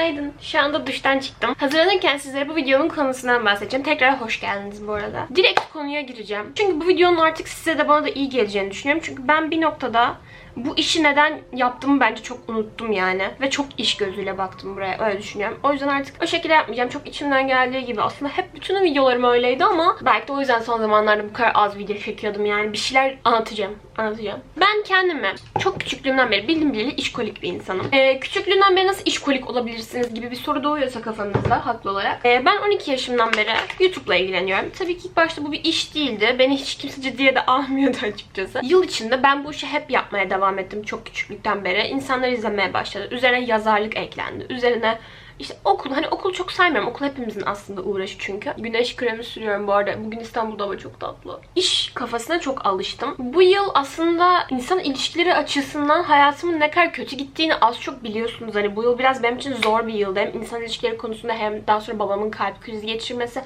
Günaydın. Şu anda duştan çıktım. Hazırlanırken sizlere bu videonun konusundan bahsedeceğim. Tekrar hoş geldiniz bu arada. Direkt konuya gireceğim. Çünkü bu videonun artık size de bana da iyi geleceğini düşünüyorum. Çünkü ben bir noktada bu işi neden yaptığımı bence çok unuttum yani. Ve çok iş gözüyle baktım buraya. Öyle düşünüyorum. O yüzden artık o şekilde yapmayacağım. Çok içimden geldiği gibi. Aslında hep bütün videolarım öyleydi ama belki de o yüzden son zamanlarda bu kadar az video çekiyordum yani. Bir şeyler anlatacağım. Anlatacağım. Ben kendime çok küçüklüğümden beri bildim bileli işkolik bir insanım. Ee, küçüklüğümden beri nasıl işkolik olabilirsiniz gibi bir soru doğuyorsa kafanızda haklı olarak. Ee, ben 12 yaşımdan beri YouTube'la ilgileniyorum. Tabii ki ilk başta bu bir iş değildi. Beni hiç kimse ciddiye de almıyordu açıkçası. Yıl içinde ben bu işi hep yapmaya devam ettim çok küçüklükten beri. İnsanlar izlemeye başladı. Üzerine yazarlık eklendi. Üzerine işte okul, hani okul çok saymıyorum. Okul hepimizin aslında uğraşı çünkü. Güneş kremi sürüyorum bu arada. Bugün İstanbul'da hava çok tatlı. İş kafasına çok alıştım. Bu yıl aslında insan ilişkileri açısından hayatımın ne kadar kötü gittiğini az çok biliyorsunuz. Hani bu yıl biraz benim için zor bir yıldı. Hem insan ilişkileri konusunda hem daha sonra babamın kalp krizi geçirmesi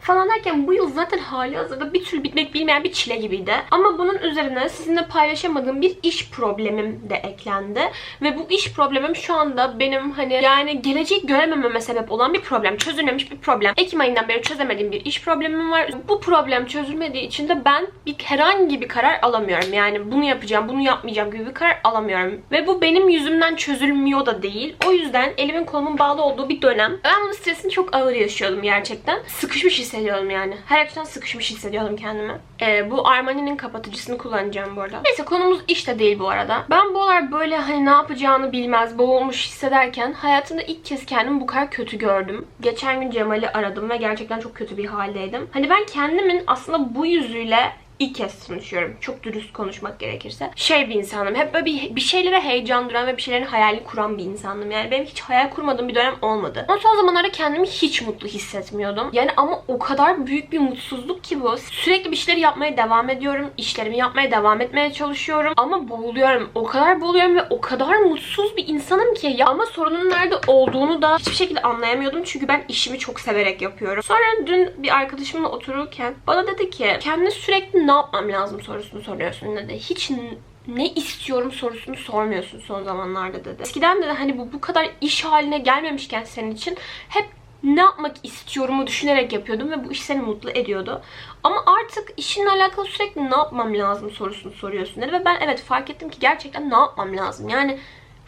falan derken bu yıl zaten hali hazırda bir türlü bitmek bilmeyen bir çile gibiydi. Ama bunun üzerine sizinle paylaşamadığım bir iş problemim de eklendi. Ve bu iş problemim şu anda benim hani yani geleceği göremememe sebep olan bir problem. Çözülmemiş bir problem. Ekim ayından beri çözemediğim bir iş problemim var. Bu problem çözülmediği için de ben bir herhangi bir karar alamıyorum. Yani bunu yapacağım, bunu yapmayacağım gibi bir karar alamıyorum. Ve bu benim yüzümden çözülmüyor da değil. O yüzden elimin kolumun bağlı olduğu bir dönem. Ben bunun stresini çok ağır yaşıyordum gerçekten. Sıkışmış hissediyorum yani. Her açıdan sıkışmış hissediyordum kendimi. Ee, bu Armani'nin kapatıcısını kullanacağım bu arada. Neyse konumuz işte değil bu arada. Ben bu aralar böyle hani ne yapacağını bilmez, boğulmuş hissederken hayatımda ilk kez kendimi bu kadar kötü gördüm. Geçen gün Cemal'i aradım ve gerçekten çok kötü bir haldeydim. Hani ben kendimin aslında bu yüzüyle ilk kez tanışıyorum. Çok dürüst konuşmak gerekirse. Şey bir insanım. Hep böyle bir, bir şeylere heyecan duran ve bir şeylerin hayalini kuran bir insanım. Yani benim hiç hayal kurmadığım bir dönem olmadı. Ama son zamanlarda kendimi hiç mutlu hissetmiyordum. Yani ama o kadar büyük bir mutsuzluk ki bu. Sürekli bir şeyleri yapmaya devam ediyorum. İşlerimi yapmaya devam etmeye çalışıyorum. Ama boğuluyorum. O kadar boğuluyorum ve o kadar mutsuz bir insanım ki. Ya ama sorunun nerede olduğunu da hiçbir şekilde anlayamıyordum. Çünkü ben işimi çok severek yapıyorum. Sonra dün bir arkadaşımla otururken bana dedi ki kendine sürekli ne yapmam lazım sorusunu soruyorsun dedi. Hiç ne istiyorum sorusunu sormuyorsun son zamanlarda dedi. Eskiden de hani bu bu kadar iş haline gelmemişken senin için hep ne yapmak istiyorumu düşünerek yapıyordum ve bu iş seni mutlu ediyordu. Ama artık işinle alakalı sürekli ne yapmam lazım sorusunu soruyorsun dedi ve ben evet fark ettim ki gerçekten ne yapmam lazım. Yani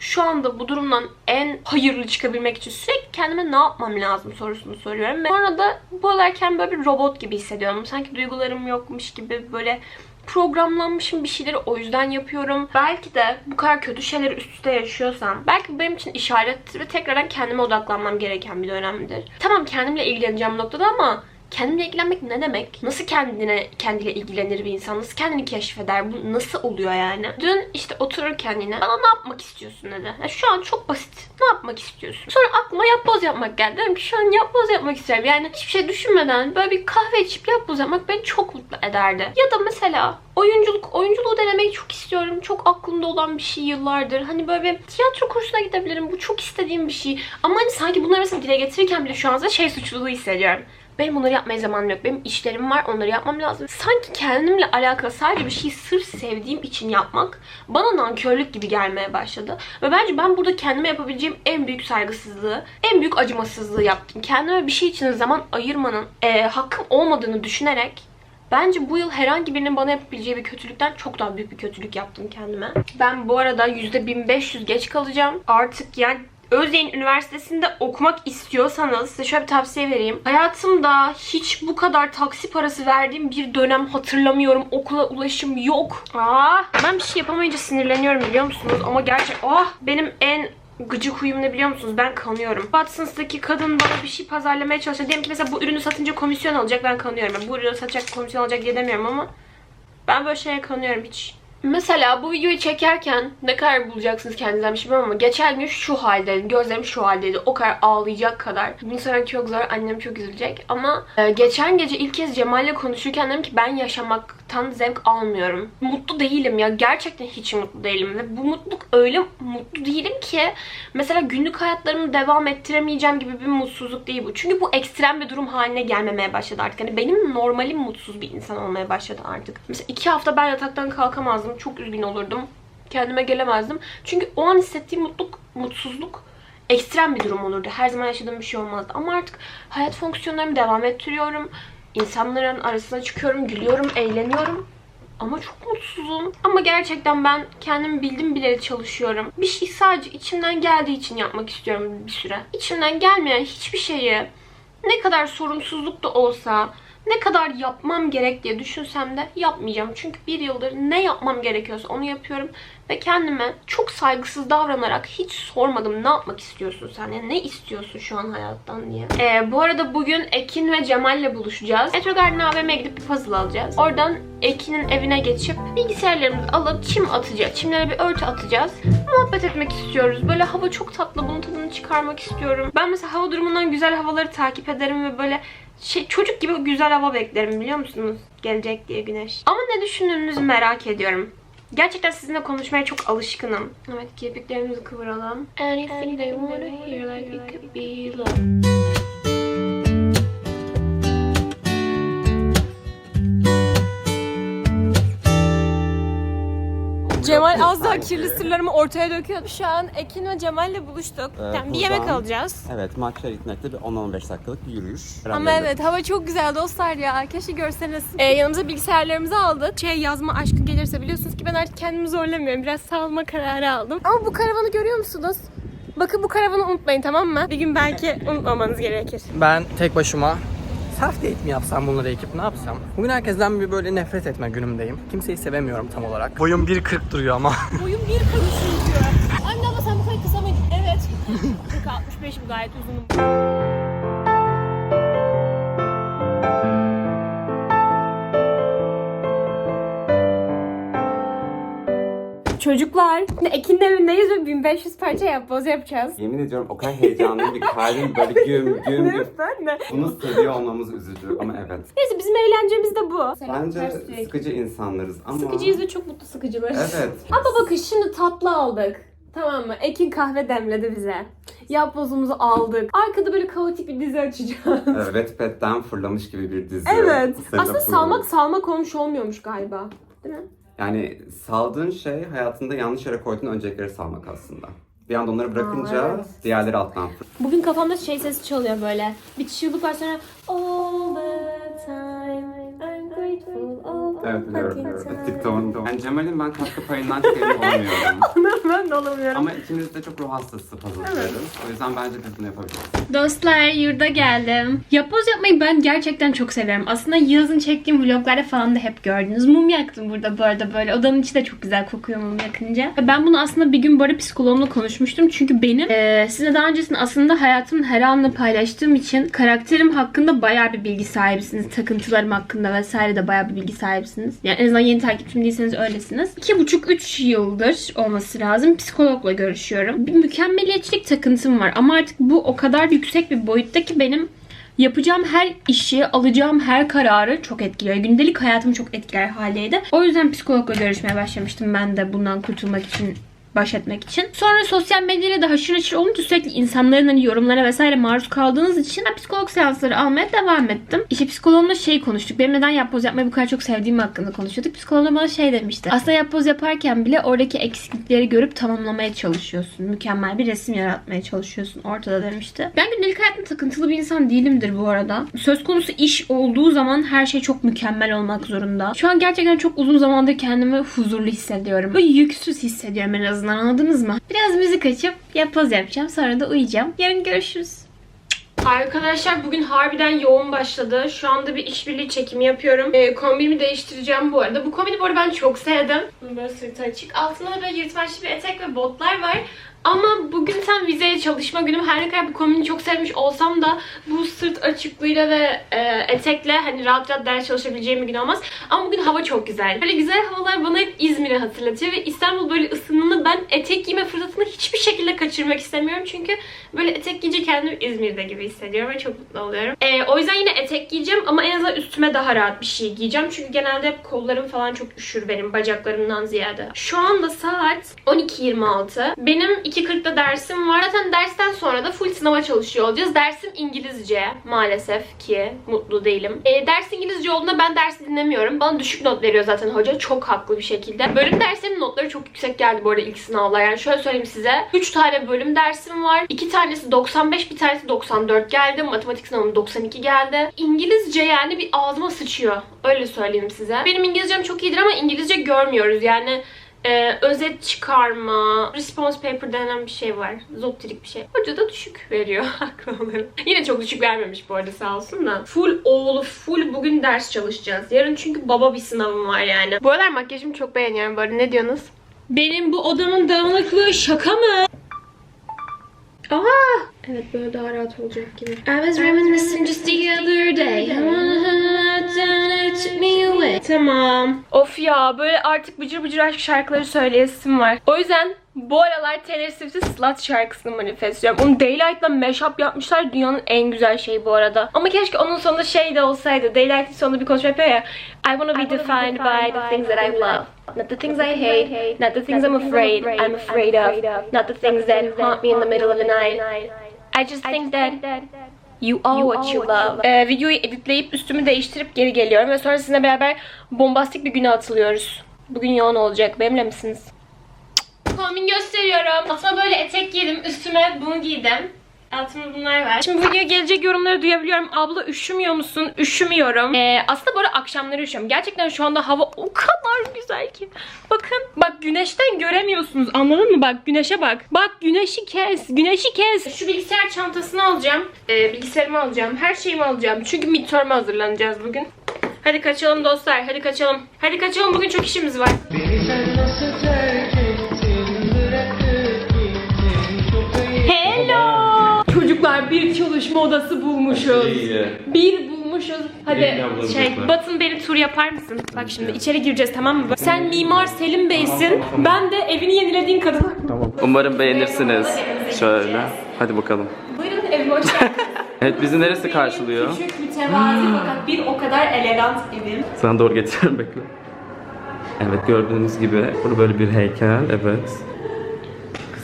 şu anda bu durumdan en hayırlı çıkabilmek için sürekli kendime ne yapmam lazım sorusunu soruyorum. Ve sonra da bu olarken böyle bir robot gibi hissediyorum. Sanki duygularım yokmuş gibi böyle programlanmışım bir şeyleri o yüzden yapıyorum. Belki de bu kadar kötü şeyleri üst üste yaşıyorsam belki benim için işarettir ve tekrardan kendime odaklanmam gereken bir dönemdir. Tamam kendimle ilgileneceğim noktada ama kendimle ilgilenmek ne demek? Nasıl kendine kendiyle ilgilenir bir insan? Nasıl kendini keşfeder? Bu nasıl oluyor yani? Dün işte otururken yine bana ne yapmak istiyorsun dedi. Ya şu an çok basit. Ne yapmak istiyorsun? Sonra aklıma yapboz yapmak geldi. Dedim ki şu an yapboz yapmak istiyorum. Yani hiçbir şey düşünmeden böyle bir kahve içip yapboz yapmak beni çok mutlu ederdi. Ya da mesela oyunculuk, oyunculuğu denemeyi çok istiyorum. Çok aklımda olan bir şey yıllardır. Hani böyle bir tiyatro kursuna gidebilirim. Bu çok istediğim bir şey. Ama hani sanki bunları mesela dile getirirken bile şu an şey suçluluğu hissediyorum. Benim bunları yapmaya zamanım yok. Benim işlerim var. Onları yapmam lazım. Sanki kendimle alakalı sadece bir şeyi sırf sevdiğim için yapmak bana nankörlük gibi gelmeye başladı. Ve bence ben burada kendime yapabileceğim en büyük saygısızlığı, en büyük acımasızlığı yaptım. Kendime bir şey için zaman ayırmanın e, hakkım olmadığını düşünerek Bence bu yıl herhangi birinin bana yapabileceği bir kötülükten çok daha büyük bir kötülük yaptım kendime. Ben bu arada %1500 geç kalacağım. Artık yani Özyeğin Üniversitesi'nde okumak istiyorsanız size şöyle bir tavsiye vereyim. Hayatımda hiç bu kadar taksi parası verdiğim bir dönem hatırlamıyorum. Okula ulaşım yok. Aa, ben bir şey yapamayınca sinirleniyorum biliyor musunuz? Ama gerçek ah benim en gıcık huyum ne biliyor musunuz? Ben kanıyorum. Watson's'daki kadın bana bir şey pazarlamaya çalışıyor. Diyelim ki mesela bu ürünü satınca komisyon alacak ben kanıyorum. Yani bu ürünü satacak komisyon alacak diye demiyorum ama ben böyle şeye kanıyorum hiç. Mesela bu videoyu çekerken ne kadar bulacaksınız kendinizden bir şey bilmiyorum ama geçen gün şu haldeydim. Gözlerim şu haldeydi. O kadar ağlayacak kadar. Bunu söylemek çok zor. Annem çok üzülecek. Ama e, geçen gece ilk kez Cemal'le konuşurken dedim ki ben yaşamaktan zevk almıyorum. Mutlu değilim ya. Gerçekten hiç mutlu değilim. Ve bu mutluluk öyle mutlu değilim ki mesela günlük hayatlarımı devam ettiremeyeceğim gibi bir mutsuzluk değil bu. Çünkü bu ekstrem bir durum haline gelmemeye başladı artık. Hani benim normalim mutsuz bir insan olmaya başladı artık. Mesela iki hafta ben yataktan kalkamazdım. Çok üzgün olurdum. Kendime gelemezdim. Çünkü o an hissettiğim mutluluk, mutsuzluk ekstrem bir durum olurdu. Her zaman yaşadığım bir şey olmazdı. Ama artık hayat fonksiyonlarımı devam ettiriyorum. İnsanların arasına çıkıyorum, gülüyorum, eğleniyorum. Ama çok mutsuzum. Ama gerçekten ben kendimi bildim bileli çalışıyorum. Bir şey sadece içimden geldiği için yapmak istiyorum bir süre. İçimden gelmeyen hiçbir şeyi ne kadar sorumsuzluk da olsa, ne kadar yapmam gerek diye düşünsem de yapmayacağım. Çünkü bir yıldır ne yapmam gerekiyorsa onu yapıyorum. Ve kendime çok saygısız davranarak hiç sormadım ne yapmak istiyorsun sen? Yani ne istiyorsun şu an hayattan diye. Ee, bu arada bugün Ekin ve Cemal'le buluşacağız. Metro Garden AVM'ye gidip bir puzzle alacağız. Oradan Ekin'in evine geçip bilgisayarlarımızı alıp çim atacağız. Çimlere bir örtü atacağız. Muhabbet etmek istiyoruz. Böyle hava çok tatlı. Bunun tadını çıkarmak istiyorum. Ben mesela hava durumundan güzel havaları takip ederim ve böyle şey çocuk gibi güzel hava beklerim biliyor musunuz? Gelecek diye güneş. Ama ne düşündüğünüzü merak ediyorum. Gerçekten sizinle konuşmaya çok alışkınım. Evet kirpiklerimizi kıvıralım. Anything they wanna hear like it could be love. Cemal az daha kirli sırlarımı ortaya döküyor. Şu an Ekin ve Cemal'le buluştuk. Evet, yani bir yemek buradan- alacağız. Evet, maçlara gitmekte bir 10-15 dakikalık bir yürüyüş. Ama Herhalde evet hava çok güzel dostlar ya. Keşke görseniz. Ee, yanımıza bilgisayarlarımızı aldık. Şey yazma aşkı gelirse biliyorsunuz ki ben artık kendimi zorlamıyorum. Biraz salma kararı aldım. Ama bu karavanı görüyor musunuz? Bakın bu karavanı unutmayın tamam mı? Bir gün belki unutmamanız gerekir. Ben tek başıma self date mi yapsam bunları ekip ne yapsam? Bugün herkesten bir böyle nefret etme günümdeyim. Kimseyi sevemiyorum tam olarak. Boyum 1.40 duruyor ama. Boyum bir karışıyor diyor. Anne ama sen bu kadar kısa mıydın? Evet. 65 bu gayet uzunum. Çocuklar, Ekin'in evindeyiz ve 1500 parça yapboz yapacağız. Yemin ediyorum o kadar heyecanlıyım ki kalbim böyle güm güm güm. Ben de. Bunu seviyor olmamız üzücü ama evet. Neyse bizim eğlencemiz de bu. Bence sıkıcı insanlarız ama... Sıkıcıyız ve çok mutlu sıkıcılarız. Evet. Ama bakın şimdi tatlı aldık. Tamam mı? Ekin kahve demledi bize. Yapbozumuzu aldık. Arkada böyle kaotik bir dizi açacağız. Evet, Wattpad'den fırlamış gibi bir dizi. Evet. Aslında fırlamış. salmak salmak olmuş olmuyormuş galiba. Değil mi? Yani saldığın şey hayatında yanlış yere koyduğun öncelikleri salmak aslında. Bir anda onları bırakınca Aa, evet. diğerleri alttan fır. Bugün kafamda şey sesi çalıyor böyle. Bir çığlık var sonra All Evet biliyorum biliyorum. TikTok'un Yani Cemal'in ben katkı payından çok emin olamıyorum. ben de olamıyorum. Ama ikimiz de çok ruh hastası puzzle'larız. O yüzden bence biz bunu yapabiliriz. Dostlar yurda geldim. Yapboz yapmayı ben gerçekten çok seviyorum. Aslında yazın çektiğim vloglarda falan da hep gördünüz. Mum yaktım burada bu arada böyle. Odanın içi de çok güzel kokuyor mum yakınca. Ben bunu aslında bir gün böyle psikoloğumla konuşmuştum. Çünkü benim eee size daha öncesinde aslında hayatımın her anını paylaştığım için karakterim hakkında bayağı bir bilgi sahibisiniz. Takıntılarım hakkında vesaire de bayağı bir bilgi sahibisiniz. Yani en azından yeni takipçim değilseniz öylesiniz. İki buçuk üç yıldır olması lazım. Psikologla görüşüyorum. Bir mükemmeliyetçilik takıntım var. Ama artık bu o kadar yüksek bir boyutta ki benim yapacağım her işi, alacağım her kararı çok etkiliyor. Gündelik hayatımı çok etkiler haldeydi. O yüzden psikologla görüşmeye başlamıştım ben de bundan kurtulmak için baş etmek için. Sonra sosyal medyayla da haşır neşir olunca sürekli insanların hani yorumlara vesaire maruz kaldığınız için ben psikolog seansları almaya devam ettim. İşte psikologumla şey konuştuk. Benim neden yapboz yapmayı bu kadar çok sevdiğim hakkında konuşuyorduk. Psikolog bana şey demişti. Aslında yapboz yaparken bile oradaki eksiklikleri görüp tamamlamaya çalışıyorsun. Mükemmel bir resim yaratmaya çalışıyorsun ortada demişti. Ben gündelik hayatımda takıntılı bir insan değilimdir bu arada. Söz konusu iş olduğu zaman her şey çok mükemmel olmak zorunda. Şu an gerçekten çok uzun zamandır kendimi huzurlu hissediyorum. Böyle yüksüz hissediyorum en azından anladınız mı? Biraz müzik açıp yapboz yapacağım sonra da uyuyacağım. Yarın görüşürüz. Arkadaşlar bugün harbiden yoğun başladı. Şu anda bir işbirliği çekimi yapıyorum. Ee, kombinimi değiştireceğim bu arada. Bu kombini bu arada ben çok sevdim. Böyle sırtı açık. Altında da böyle yırtmaçlı bir etek ve botlar var. Ama bugün tam vizeye çalışma günüm. Her ne kadar bu kombini çok sevmiş olsam da bu sırt açıklığıyla ve e, etekle hani rahat rahat ders çalışabileceğim bir gün olmaz. Ama bugün hava çok güzel. Böyle güzel havalar bana hep İzmir'i hatırlatıyor ve İstanbul böyle ısındığında ben etek giyme fırsatını hiçbir şekilde kaçırmak istemiyorum. Çünkü böyle etek giyince kendimi İzmir'de gibi hissediyorum ve çok mutlu oluyorum. E, o yüzden yine etek giyeceğim ama en azından üstüme daha rahat bir şey giyeceğim. Çünkü genelde hep kollarım falan çok üşür benim bacaklarımdan ziyade. Şu anda saat 12.26. Benim 2.40'da dersim var. Zaten dersten sonra da full sınava çalışıyor olacağız. Dersim İngilizce maalesef ki mutlu değilim. E, ders İngilizce olduğunda ben dersi dinlemiyorum. Bana düşük not veriyor zaten hoca. Çok haklı bir şekilde. Bölüm derslerinin notları çok yüksek geldi bu arada ilk sınavlar. Yani şöyle söyleyeyim size. 3 tane bölüm dersim var. 2 tanesi 95, bir tanesi 94 geldi. Matematik sınavım 92 geldi. İngilizce yani bir ağzıma sıçıyor. Öyle söyleyeyim size. Benim İngilizcem çok iyidir ama İngilizce görmüyoruz. Yani ee, özet çıkarma, response paper denen bir şey var. Zoptirik bir şey. Hoca da düşük veriyor haklı olarak. Yine çok düşük vermemiş bu arada sağ olsun da. Full oğlu, full bugün ders çalışacağız. Yarın çünkü baba bir sınavım var yani. Bu aralar makyajımı çok beğeniyorum bu arada. Ne diyorsunuz? Benim bu odamın dağınıklığı şaka mı? Aa! Evet böyle daha rahat olacak gibi. I was reminiscing just the other day. It took me away. Tamam. Of ya böyle artık bıcır bıcır aşk şarkıları söyleyesim var. O yüzden bu aralar Taylor Swift'in Slut şarkısını manifestliyorum. Onu Daylight'la mashup yapmışlar. Dünyanın en güzel şeyi bu arada. Ama keşke onun sonunda şey de olsaydı. Daylight'in sonunda bir konuşma yapıyor ya. I wanna be defined by the things that I love. Not the things I hate. Not the things I'm afraid. I'm afraid of. Not the things that haunt me in the middle of the night. I just think that You are what you love. Ee, videoyu editleyip üstümü değiştirip geri geliyorum ve sonra sizinle beraber bombastik bir güne atılıyoruz. Bugün yoğun olacak. Benimle misiniz? Kombin gösteriyorum. Altıma böyle etek giydim. Üstüme bunu giydim. Altımda bunlar var. Şimdi bu videoya gelecek yorumları duyabiliyorum. Abla üşümüyor musun? Üşümüyorum. Ee, aslında arada akşamları üşüyorum. Gerçekten şu anda hava o kadar güzel ki. Bakın. Bak güneşten göremiyorsunuz. Anladın mı? Bak güneşe bak. Bak güneşi kes. Güneşi kes. Şu bilgisayar çantasını alacağım. Ee, bilgisayarımı alacağım. Her şeyimi alacağım. Çünkü midterm'e hazırlanacağız bugün. Hadi kaçalım dostlar. Hadi kaçalım. Hadi kaçalım. Bugün çok işimiz var. Hello. Çocuklar bir çalışma odası bulmuşuz. Bir bulmuşuz. Hadi şey Batın beni tur yapar mısın? Bak şimdi içeri gireceğiz tamam mı? Sen mimar Selim Bey'sin. Ben de evini yenilediğin kadın. Umarım beğenirsiniz. Şöyle. Hadi bakalım. Buyurun evime hoş geldiniz. Evet bizi neresi karşılıyor? Küçük, mütevazi fakat bir o kadar elegant evim. Sana doğru getiriyorum bekle. Evet gördüğünüz gibi burada böyle bir heykel. Evet.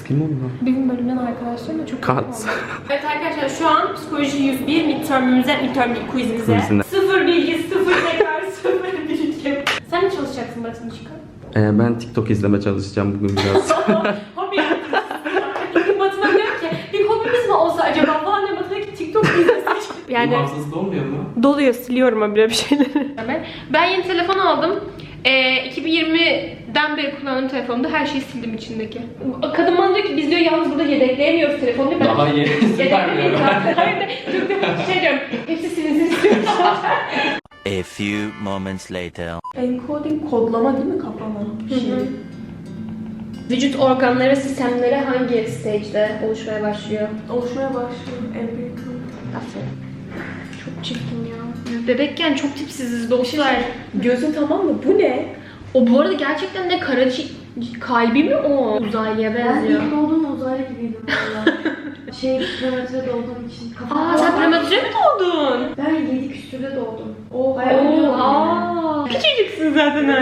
Kim onlar? Benim bölümden arkadaşlarım da çok Kat. Evet arkadaşlar şu an psikoloji 101 midterm'imize, midterm değil quizimize. Quizine. Sıfır bilgi, sıfır tekrar, sıfır bilgi. Sen ne çalışacaksın Batın Çıkar? Ee, ben TikTok izleme çalışacağım bugün biraz. Hobi Batı'na diyor ki bir hobimiz mi olsa acaba falan diyor Batı diyor ki TikTok izlesek. yani Hafızası dolmuyor mu? doluyor siliyorum habire bir şeyleri. Ben yeni telefon aldım. Ee, 2020'den beri kullandığım telefonda her şeyi sildim içindeki. Kadın bana diyor ki biz diyor yalnız burada yedekleyemiyoruz telefonu. Ben Daha yeni Yedeklemeyin zaten. Hayır da çok da şey diyorum. Hepsi silinsin istiyorum. A few moments later. Encoding kodlama değil mi kaplama? Şey. Vücut organları ve sistemleri hangi stage'de oluşmaya başlıyor? Oluşmaya başlıyor. Empirical. Aferin. Çok çirkin ya. Bebekken çok tipsiziz dostlar. Gözün tamam mı? Bu ne? O bu arada gerçekten de karaci kalbi mi o? Uzaylıya Ben benziyor. ilk doğduğum uzaylı gibiydim valla. şey, prematüre doğduğum için. Kafam Aa sen prematüre mi doğdun? Ben 7 küsürde doğdum. Oha. Oha. Küçücüksün zaten hala.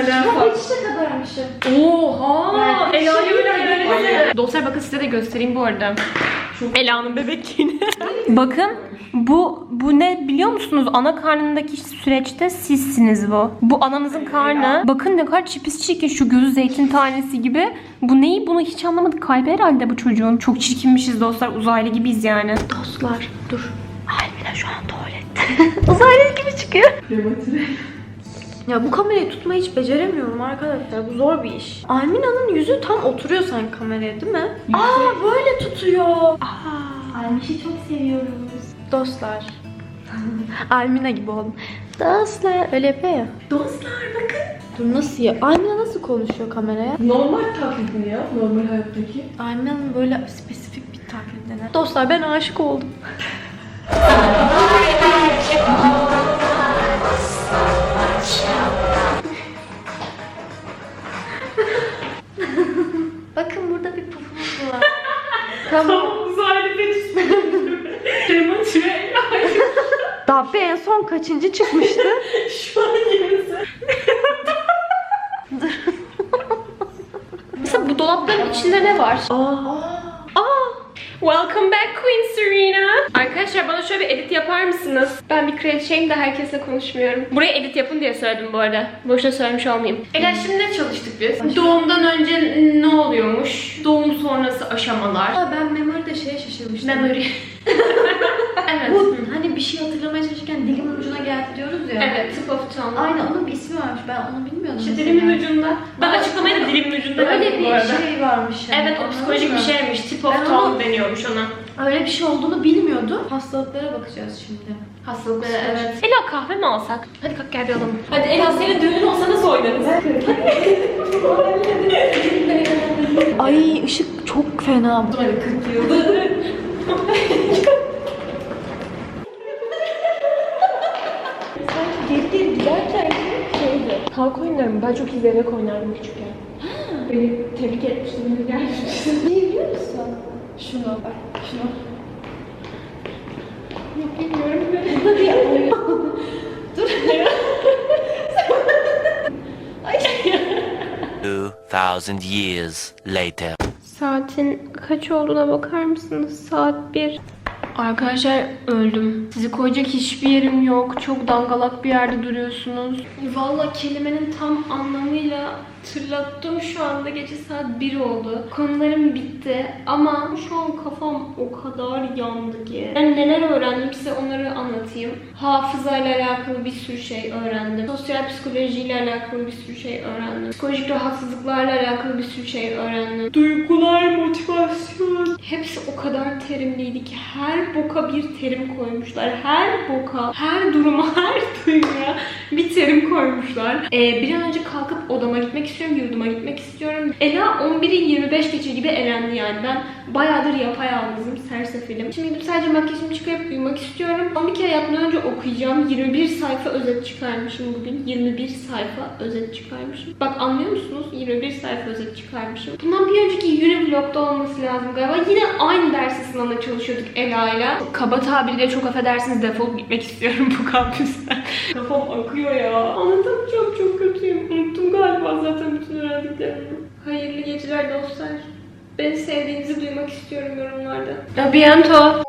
hiç de kadarmışım. Oha. Yani değil. öyle. Dostlar bakın size de göstereyim bu arada. Ela'nın bebekliğini. bakın bu bu ne biliyor musunuz? Ana karnındaki süreçte sizsiniz bu. Bu ananızın karnı. Bakın ne kadar çipis çirkin şu gözü zeytin tanesi gibi. Bu neyi bunu hiç anlamadık. Kalbi herhalde bu çocuğun. Çok çirkinmişiz dostlar. Uzaylı gibiyiz yani. Dostlar dur. Almina şu an tuvalette. Uzaylı gibi çıkıyor. Prematüre. Ya bu kamerayı tutmayı hiç beceremiyorum arkadaşlar. Bu zor bir iş. Almina'nın yüzü tam oturuyor sanki kameraya değil mi? Aa böyle tutuyor. Aa. Almiş'i çok seviyoruz. Dostlar. Almina gibi oldum. Dostlar öyle yapıyor ya. Dostlar bakın. Dur nasıl ya? Almina nasıl konuşuyor kameraya? Normal taklidi ya. Normal hayattaki. Almina'nın böyle spesifik bir taklidine. Dostlar ben aşık oldum. Dabbe en son kaçıncı çıkmıştı? Şu an yerimize. Mesela bu dolapların içinde ne var? Aa. Aa. Welcome back Queen Nasılsınız? Ben bir kraliçeyim de herkesle konuşmuyorum. Buraya edit yapın diye söyledim bu arada. Boşuna söylemiş olmayayım. Ela şimdi ne çalıştık biz? Doğumdan önce ne oluyormuş? Doğum sonrası aşamalar. Aa, ben memoride şeye şaşırmıştım. Memory. Evet. Bu hani bir şey hatırlamaya çalışırken dilimin ucuna geldi diyoruz ya. Evet, tip of tongue. Aynen onun bir ismi varmış. Ben onu bilmiyordum. İşte mesela. dilimin ucunda. Ben açıklamayı da dilimin ucunda Öyle yaptım bir arada. şey varmış. yani, Evet o anladın psikolojik mı? bir şeymiş. Tip Ben of onu- tongue deniyormuş ona. Öyle bir şey olduğunu bilmiyordum. Hastalıklara bakacağız şimdi. Hastalıkları evet. Ela kahve mi alsak? Hadi kalk gel bir alalım. Hadi Ela senin düğünün olsa nasıl oynarız? Ay ışık çok fena. Hadi 40 yıldır. şeydi. Halk oyunlarım. Ben çok zeybek oynardım küçükken. Beni tebrik etmiştim. Beni gelmiştim. Ne biliyor musun? Şunu bak. Şunu. Yok bilmiyorum. Burada bir. Dur. 2000 years later. Saatin kaç olduğuna bakar mısınız? Saat 1. Arkadaşlar öldüm. Sizi koyacak hiçbir yerim yok. Çok dangalak bir yerde duruyorsunuz. Valla kelimenin tam anlamıyla tırlattım şu anda. Gece saat 1 oldu. Konularım bitti. Ama şu an kafam o kadar yandı ki. Ben neler öğrendim size onları anlatayım. Hafızayla alakalı bir sürü şey öğrendim. Sosyal psikolojiyle alakalı bir sürü şey öğrendim. Psikolojik rahatsızlıklarla alakalı bir sürü şey öğrendim. Duygular, motivasyon. Hepsi o kadar terimliydi ki her boka bir terim koymuşlar. Her boka, her duruma, her duyguya bir terim koymuşlar. Ee, bir an önce kalkıp odama gitmek istiyorum, yurduma gitmek istiyorum. Ela 11'i 25 geçe gibi elendi yani. Ben bayağıdır yapayalnızım, sersefilim. Şimdi gidip sadece makyajımı çıkarıp uyumak istiyorum. 12 kere yatmadan önce okuyacağım. 21 sayfa özet çıkarmışım bugün. 21 sayfa özet çıkarmışım. Bak anlıyor musunuz? 21 sayfa özet çıkarmışım. Bundan bir önceki Univlog'da olması lazım galiba. Yine aynı dersi sınavına çalışıyorduk Ela'yla. Kaba tabirle çok affedersiniz defolup gitmek istiyorum bu kampüsten. Kafam akıyor ya. Anlatamayacağım çok kötüyüm. Unuttum galiba zaten bütün öğrendiklerimi. Hayırlı geceler dostlar. Beni sevdiğinizi duymak istiyorum yorumlarda. A biento.